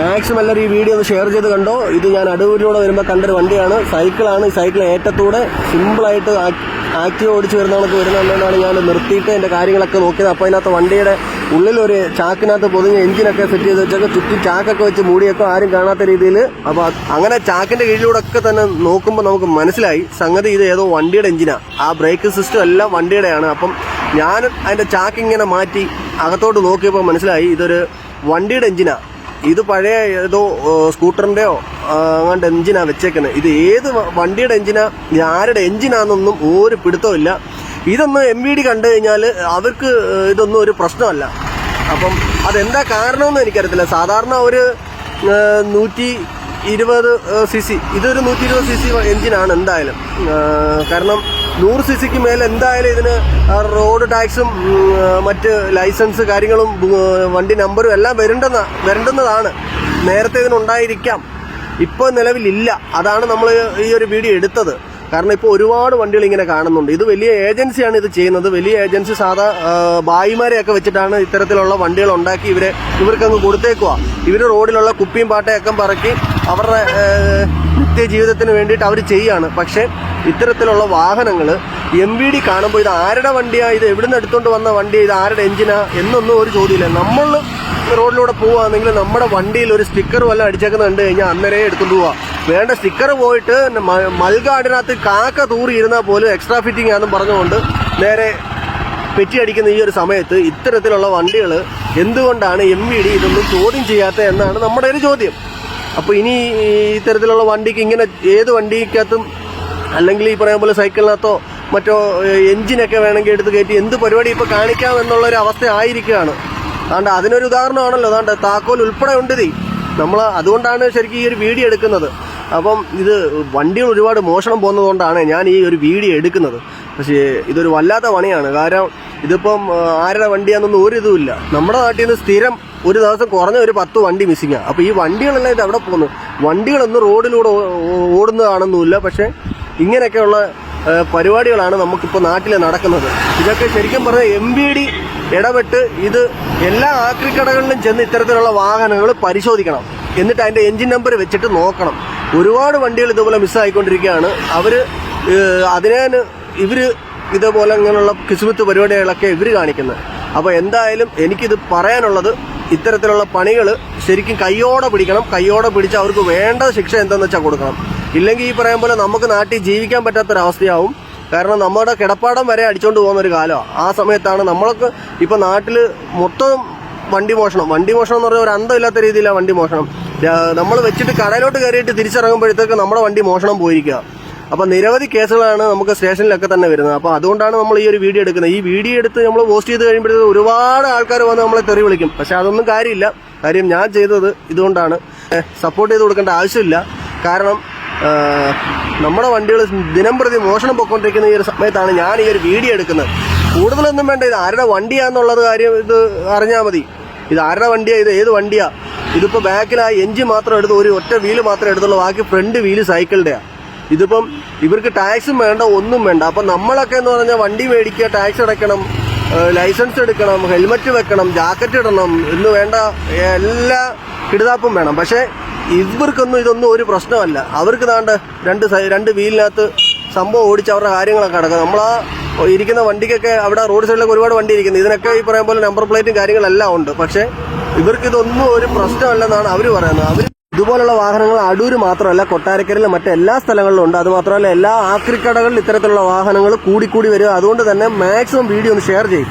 Maximum എല്ലാവരും ഈ video ഒന്ന് ഷെയർ ചെയ്ത് കണ്ടോ? ഇത് ഞാൻ അടൂരിലൂടെ വരുമ്പോൾ കണ്ടൊരു വണ്ടിയാണ്. സൈക്കിളാണ്. ഈ സൈക്കിൾ ഏറ്റത്തൂടെ സിമ്പിളായിട്ട് ആക്റ്റീവ് ഓടിച്ച് വരുന്ന കണക്ക് വരുന്നതുകൊണ്ടാണ് ഞാൻ നിർത്തിയിട്ട് എന്റെ കാര്യങ്ങളൊക്കെ നോക്കിയത്. അപ്പോൾ അതിനകത്ത് വണ്ടിയുടെ ഉള്ളിലൊരു ചാക്കിനകത്ത് പൊതിഞ്ഞ് എഞ്ചിനൊക്കെ സെറ്റ് ചെയ്ത് വെച്ചൊക്കെ ചുറ്റി ചാക്കൊക്കെ വെച്ച് മൂടിയൊക്കെ ആരും കാണാത്ത രീതിയിൽ അപ്പോൾ അങ്ങനെ ചാക്കിന്റെ കീഴിലൂടെ ഒക്കെ തന്നെ നോക്കുമ്പോൾ നമുക്ക് മനസ്സിലായി. സംഗതി ഇത് ഏതോ വണ്ടിയുടെ എഞ്ചിനാണ് ആ ബ്രേക്ക് സിസ്റ്റം എല്ലാം വണ്ടിയുടെയാണ്. അപ്പം ഞാൻ അതിന്റെ ചാക്കിങ്ങനെ മാറ്റി അകത്തോട്ട് നോക്കിയപ്പോൾ മനസ്സിലായി. ഇതൊരു വണ്ടിയുടെ എഞ്ചിനാണ് ഇത് പഴയ ഏതോ സ്കൂട്ടറിന്റെയോ അങ്ങാണ്ട് എഞ്ചിനാണ് വെച്ചേക്കുന്നത് ഇത് ഏത് വണ്ടിയുടെ എഞ്ചിനാ ആരുടെ എഞ്ചിനാണെന്നൊന്നും ഒരു പിടുത്തവും ഇല്ല. ഇതൊന്ന് എം വി ഡി കണ്ടു കഴിഞ്ഞാൽ അവർക്ക് ഇതൊന്നും ഒരു പ്രശ്നമല്ല. അപ്പം അതെന്താ കാരണമെന്ന് എനിക്കറിയത്തില്ല. സാധാരണ ഒരു നൂറ്റി ഇരുപത് സി സി ഇതൊരു നൂറ്റി ഇരുപത് സി സി എഞ്ചിനാണ് എന്തായാലും. കാരണം നൂറ് സി സിക്ക് മേലെ എന്തായാലും ഇതിന് റോഡ് ടാക്സും മറ്റ് ലൈസൻസ് കാര്യങ്ങളും വണ്ടി നമ്പറും എല്ലാം വരേണ്ടെന്ന വരേണ്ടുന്നതാണ്. നേരത്തെ ഇതിനുണ്ടായിരിക്കാം ഇപ്പോൾ നിലവിലില്ല. അതാണ് നമ്മൾ ഈ ഒരു വീഡിയോ എടുത്തത്. കാരണം ഇപ്പോൾ ഒരുപാട് വണ്ടികൾ ഇങ്ങനെ കാണുന്നുണ്ട്. ഇത് വലിയ ഏജൻസിയാണ് ഇത് ചെയ്യുന്നത്. വലിയ ഏജൻസി സാധാ ബായിമാരെയൊക്കെ വെച്ചിട്ടാണ് ഇത്തരത്തിലുള്ള വണ്ടികൾ ഉണ്ടാക്കി ഇവരെ ഇവർക്കങ്ങ് കൊടുത്തേക്കുക ഇവർ റോഡിലുള്ള കുപ്പിയും പാട്ടയൊക്കെ പറക്കി അവരുടെ ഏ, നിത്യജീവിതത്തിന് വേണ്ടിയിട്ട് അവർ ചെയ്യാണ്. പക്ഷേ ഇത്തരത്തിലുള്ള വാഹനങ്ങൾ എം വി ഡി കാണുമ്പോൾ ഇത് ആരുടെ വണ്ടിയാണ് ഇത് എവിടുന്ന് എടുത്തുകൊണ്ട് വന്ന വണ്ടിയാണ് ഇത് ആരുടെ എഞ്ചിനാ? എന്നൊന്നും ഒരു ചോദ്യമില്ല. നമ്മൾ റോഡിലൂടെ പോവുകയാണെങ്കിൽ നമ്മുടെ വണ്ടിയിൽ ഒരു സ്റ്റിക്കർ വല്ലതും അടിച്ചേക്കുന്ന കണ്ടു കഴിഞ്ഞാൽ അന്നേരേ എടുത്തുകൊണ്ട് പോവാം. വേണ്ട സ്റ്റിക്കർ പോയിട്ട് മൽഗാടിനകത്ത് കാക്ക തൂറി ഇരുന്നാൽ പോലും എക്സ്ട്രാ ഫിറ്റിംഗ് ആണെന്ന് പറഞ്ഞുകൊണ്ട് നേരെ പെറ്റി അടിക്കുന്ന ഈ ഒരു സമയത്ത് ഇത്തരത്തിലുള്ള വണ്ടികൾ എന്തുകൊണ്ടാണ് എം വി ഡി ഇതൊന്നും ചോദ്യം ചെയ്യാത്തത് എന്നാണ് നമ്മുടെ ഒരു ചോദ്യം. അപ്പോൾ ഇനി ഇത്തരത്തിലുള്ള വണ്ടിക്ക് ഇങ്ങനെ ഏത് വണ്ടിക്കകത്തും അല്ലെങ്കിൽ ഈ പറയുന്ന പോലെ സൈക്കിളിനകത്തോ മറ്റോ എഞ്ചിനൊക്കെ വേണമെങ്കിൽ എടുത്ത് കയറ്റി എന്ത് പരിപാടി ഇപ്പോൾ കാണിക്കാം എന്നുള്ളൊരു അവസ്ഥ ആയിരിക്കുകയാണ്. അതുകൊണ്ട് അതിനൊരു ഉദാഹരണമാണല്ലോ. അതുകൊണ്ട് താക്കോൽ ഉൾപ്പെടെ ഉണ്ട് തീ നമ്മൾ അതുകൊണ്ടാണ് ശരിക്കും ഈ ഒരു വീഡിയോ എടുക്കുന്നത്. അപ്പം ഇത് വണ്ടികൾ ഒരുപാട് മോഷണം പോകുന്നതുകൊണ്ടാണ് ഞാൻ ഈ ഒരു വീഡിയോ എടുക്കുന്നത്. പക്ഷേ ഇതൊരു വല്ലാത്ത പണിയാണ്. കാരണം ഇതിപ്പം ആരുടെ വണ്ടിയാണെന്നൊന്നും ഒരു ഇതുമില്ല നമ്മുടെ നാട്ടിൽ നിന്ന് സ്ഥിരം ഒരു ദിവസം കുറഞ്ഞ ഒരു പത്ത് വണ്ടി മിസ്സിങ്ങാണ് അപ്പോൾ ഈ വണ്ടികളെല്ലാം ഇത് അവിടെ പോകുന്നു? വണ്ടികളൊന്നും റോഡിലൂടെ ഓടുന്നതാണെന്നുമില്ല പക്ഷേ ഇങ്ങനെയൊക്കെയുള്ള പരിപാടികളാണ് നമുക്കിപ്പോൾ നാട്ടിൽ നടക്കുന്നത്. ഇതൊക്കെ ശരിക്കും പറഞ്ഞാൽ എം ബി ഡി ഇടപെട്ട് ഇത് എല്ലാ ആക്രിക്കടകളിലും ചെന്ന് ഇത്തരത്തിലുള്ള വാഹനങ്ങൾ പരിശോധിക്കണം. എന്നിട്ട് അതിന്റെ എഞ്ചിൻ നമ്പർ വെച്ചിട്ട് നോക്കണം. ഒരുപാട് വണ്ടികൾ ഇതുപോലെ മിസ്സായിക്കൊണ്ടിരിക്കുകയാണ് അവർ അതിനെ ഇവർ ഇതുപോലെ ഇങ്ങനെയുള്ള കിസ്മത്ത് പരിപാടികളൊക്കെ ഇവർ കാണിക്കുന്നത്. അപ്പോൾ എന്തായാലും എനിക്കിത് പറയാനുള്ളത് ഇത്തരത്തിലുള്ള പണികൾ ശരിക്കും കയ്യോടെ പിടിക്കണം. കയ്യോടെ പിടിച്ച് അവർക്ക് വേണ്ട ശിക്ഷ എന്താണെന്ന് വെച്ചാൽ കൊടുക്കണം. ഇല്ലെങ്കിൽ ഈ പറയും പോലെ നമുക്ക് നാട്ടിൽ ജീവിക്കാൻ പറ്റാത്തൊരവസ്ഥയാവും. കാരണം നമ്മുടെ കിടപ്പാടം വരെ അടിച്ചുകൊണ്ട് പോകുന്ന ഒരു കാലമാണ് ആ സമയത്താണ് നമ്മളൊക്കെ ഇപ്പം നാട്ടിൽ മൊത്തം വണ്ടി മോഷണം. വണ്ടി മോഷണം എന്ന് പറഞ്ഞാൽ ഒരു അന്തമില്ലാത്ത രീതിയിലാണ് വണ്ടി മോഷണം. നമ്മൾ വെച്ചിട്ട് കടയിലോട്ട് കയറിയിട്ട് തിരിച്ചിറങ്ങുമ്പോഴത്തേക്ക് നമ്മുടെ വണ്ടി മോഷണം പോയിരിക്കുക അപ്പം നിരവധി കേസുകളാണ് നമുക്ക് സ്റ്റേഷനിലൊക്കെ തന്നെ വരുന്നത്. അപ്പോൾ അതുകൊണ്ടാണ് നമ്മൾ ഈ ഒരു വീഡിയോ എടുക്കുന്നത്. ഈ വീഡിയോ എടുത്ത് നമ്മൾ പോസ്റ്റ് ചെയ്ത് കഴിയുമ്പോഴത്തേക്ക് ഒരുപാട് ആൾക്കാർ വന്ന് നമ്മളെ തെറി വിളിക്കും. പക്ഷെ അതൊന്നും കാര്യമില്ല. കാര്യം ഞാൻ ചെയ്തത് ഇതുകൊണ്ടാണ്. സപ്പോർട്ട് ചെയ്ത് കൊടുക്കേണ്ട ആവശ്യമില്ല. കാരണം നമ്മുടെ വണ്ടികൾ ദിനം പ്രതി മോഷണം പൊയ്ക്കൊണ്ടിരിക്കുന്ന ഈ ഒരു സമയത്താണ് ഞാൻ ഈ ഒരു വീഡിയോ എടുക്കുന്നത്. കൂടുതലൊന്നും വേണ്ട. ഇത് ആരുടെ വണ്ടിയാന്നുള്ളത് കാര്യം ഇത് അറിഞ്ഞാൽ മതി. ഇത് ആരുടെ വണ്ടിയാ? ഇത് ഏത് വണ്ടിയാ? ഇതിപ്പോൾ ബാക്കിൽ ആ എഞ്ചിൻ മാത്രം എടുത്ത് ഒരു ഒറ്റ വീൽ മാത്രം എടുത്തുള്ളൂ. ബാക്കി ഫ്രണ്ട് വീൽ സൈക്കിളിന്റെയാണ് ഇതിപ്പം ഇവർക്ക് ടാക്സും വേണ്ട ഒന്നും വേണ്ട. അപ്പം നമ്മളൊക്കെ എന്ന് പറഞ്ഞാൽ വണ്ടി മേടിക്കുക ടാക്സ് അടയ്ക്കണം ലൈസൻസ് എടുക്കണം ഹെൽമറ്റ് വെക്കണം ജാക്കറ്റ് ഇടണം എന്ന് വേണ്ട എല്ലാ കിടുതാപ്പും വേണം. പക്ഷേ ഇവർക്കൊന്നും ഇതൊന്നും ഒരു പ്രശ്നമല്ല. അവർക്ക് താണ്ട് രണ്ട് രണ്ട് വീലിനകത്ത് സംഭവം ഓടിച്ച് അവരുടെ കാര്യങ്ങളൊക്കെ നടക്കുക. ആ ഇരിക്കുന്ന വണ്ടിക്കൊക്കെ അവിടെ റോഡ് സൈഡിലൊക്കെ ഒരുപാട് വണ്ടി ഇരിക്കുന്നത് ഇതിനൊക്കെ ഈ പറയുന്ന പോലെ നമ്പർ പ്ലേറ്റും കാര്യങ്ങളെല്ലാം ഉണ്ട്. പക്ഷേ ഇവർക്ക് ഇതൊന്നും ഒരു പ്രശ്നമല്ലെന്നാണ് അവർ പറയുന്നത്. അവർ ഇതുപോലുള്ള വാഹനങ്ങൾ അടൂർ മാത്രമല്ല കൊട്ടാരക്കരയിൽ മറ്റെല്ലാ സ്ഥലങ്ങളിലും ഉണ്ട്. അതുമാത്രമല്ല എല്ലാ ആക്രിക്കടകളിൽ ഇത്തരത്തിലുള്ള വാഹനങ്ങൾ കൂടിക്കൂടി വരിക. അതുകൊണ്ട് തന്നെ മാക്സിമം വീഡിയോ ഒന്ന് ഷെയർ ചെയ്യും.